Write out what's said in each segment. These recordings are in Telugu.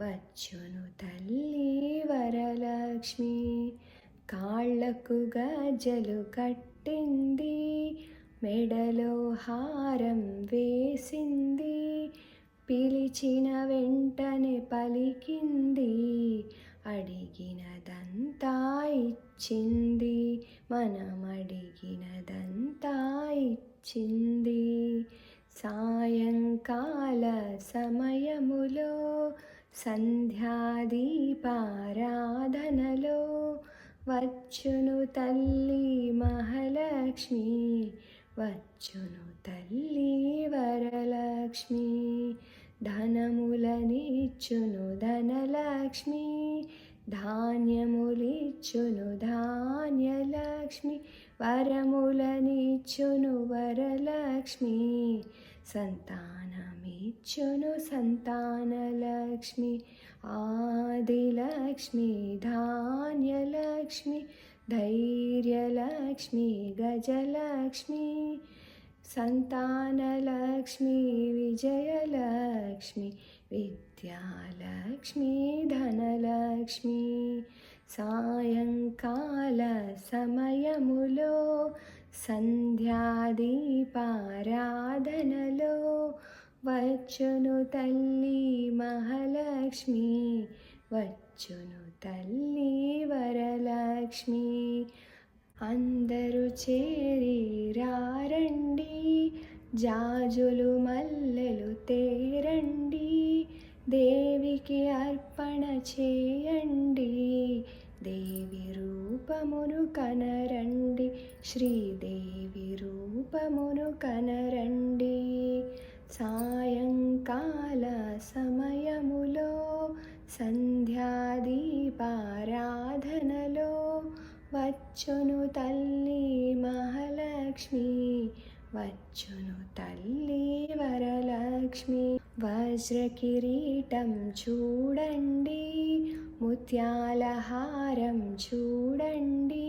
వచ్చును తల్లి వరలక్ష్మి. కాళ్ళకు గజలు కట్టింది మెడలో హారం వేసింది పిలిచిన వెంటనే పలికింది అడిగినదంతా ఇచ్చింది మనం అడిగినదంతా ఇచ్చింది. సాయంకాల సమయములో సంధ్యాదీపారాధనలో వచ్చును తల్లి మహాలక్ష్మి వచ్చును తల్లి వరలక్ష్మి ధనములనిచ్చును ధనలక్ష్మి ధాన్యములిచ్చును ధాన్యలక్ష్మి వరములనిచ్చును వరలక్ష్మి సంతానమిచ్చును సంతానలక్ష్మి ఆదిలక్ష్మి ధాన్యలక్ష్మి ధైర్యలక్ష్మి గజలక్ష్మి సంతానలక్ష్మి విజయలక్ష్మి విద్యాలక్ష్మి ధనలక్ష్మి. సాయంకాల సమయములో సంధ్యాదీపారాధనలో వచ్చును తల్లి మహాలక్ష్మి వచ్చును తల్లి వరలక్ష్మి. అందరూ చేరి రారండి జాజులు మల్లెలు తేరండి దేవికి అర్పణ చేయండి దేవి రూపమును కనరండి. శ్రీదేవి రూపమును కనరండి. సాయంకాల సమయములో సంధ్యాదీపారాధనలో వచ్చును తల్లి మహాలక్ష్మి వచ్చును తల్లి వరలక్ష్మి. వజ్రకిరీటం చూడండి ముత్యాల హారం చూడండి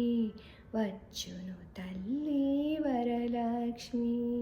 వచ్చును తల్లి వరలక్ష్మి.